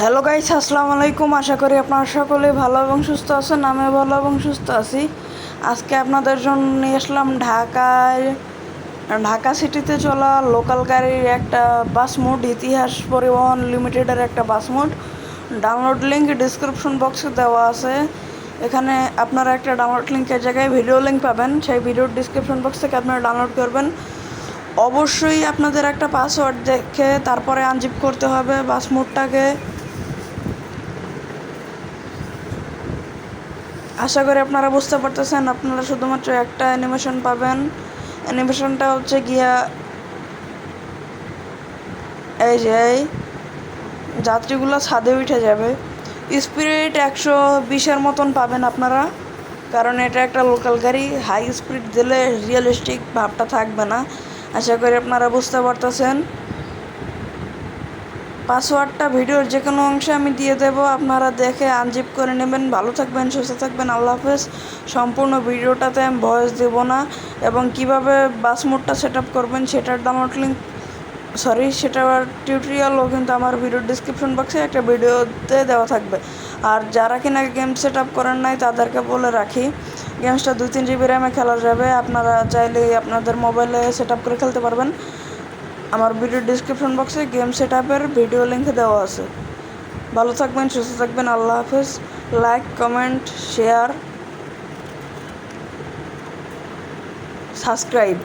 Hello guys আসসালামু আলাইকুম আশা করি আপনারা সকলে ভালো এবং সুস্থ আছেন আমি ভালো এবং সুস্থ আছি। আজকে আপনাদের জন্য নিয়ে আসলাম ঢাকায়, ঢাকা সিটিতে চলা লোকাল গাড়ির একটা বাস মোড, ইতিহাস পরিবহন লিমিটেডের একটা bus mod. Download link description বক্সে দেওয়া আছে। এখানে আপনারা একটা ডাউনলোড লিঙ্কের জায়গায় ভিডিও লিঙ্ক পাবেন। সেই ভিডিওর ডিসক্রিপশন বক্স থেকে আপনারা ডাউনলোড করবেন। অবশ্যই আপনাদের একটা পাসওয়ার্ড দেখে তারপরে আনজিপ করতে হবে বাস মোডটাকে। আশা করি আপনারা বুঝতে পারতেছেন, আপনারা শুধুমাত্র একটা অ্যানিমেশন পাবেন। অ্যানিমেশনটা হচ্ছে গিয়া এই যে যাত্রীগুলো ছাদে উঠে যাবে। স্পিড একশো বিশের মতন পাবেন আপনারা, কারণ এটা একটা লোকাল গাড়ি। হাই স্পিড দিলে রিয়েলিস্টিক ভাবটা থাকবে না। আশা করি আপনারা বুঝতে পারতেছেন। পাসওয়ার্ডটা ভিডিওর যে কোনো অংশে আমি দিয়ে দেবো। আপনারা দেখে আনজিপ করে নেবেন। ভালো থাকবেন, সুস্থ থাকবেন। আল্লাহ হাফেজ। সম্পূর্ণ ভিডিওটাতে আমি ভয়েস দেবো না। এবং কীভাবে বাস মোডটা সেট আপ করবেন সেটার ডাউনলোড লিঙ্ক সরি সেটার টিউটোরিয়ালও কিন্তু আমার ভিডিওর ডিসক্রিপশন বক্সে একটা ভিডিওতে দেওয়া থাকবে। আর যারা কিনা গেম সেট আপ করেন নাই, তাদেরকে বলে রাখি গেমসটা দুই তিন জিবি র্যামে খেলা যাবে। আপনারা চাইলেই আপনাদের মোবাইলে সেট আপ করে খেলতে পারবেন। আমার ভিডিও ডিসক্রিপশন বক্সে গেম সেট আপের ভিডিও লিঙ্ক দেওয়া আছে। ভালো থাকবেন, সুস্থ থাকবেন, আল্লাহ হাফেজ। Like comment share subscribe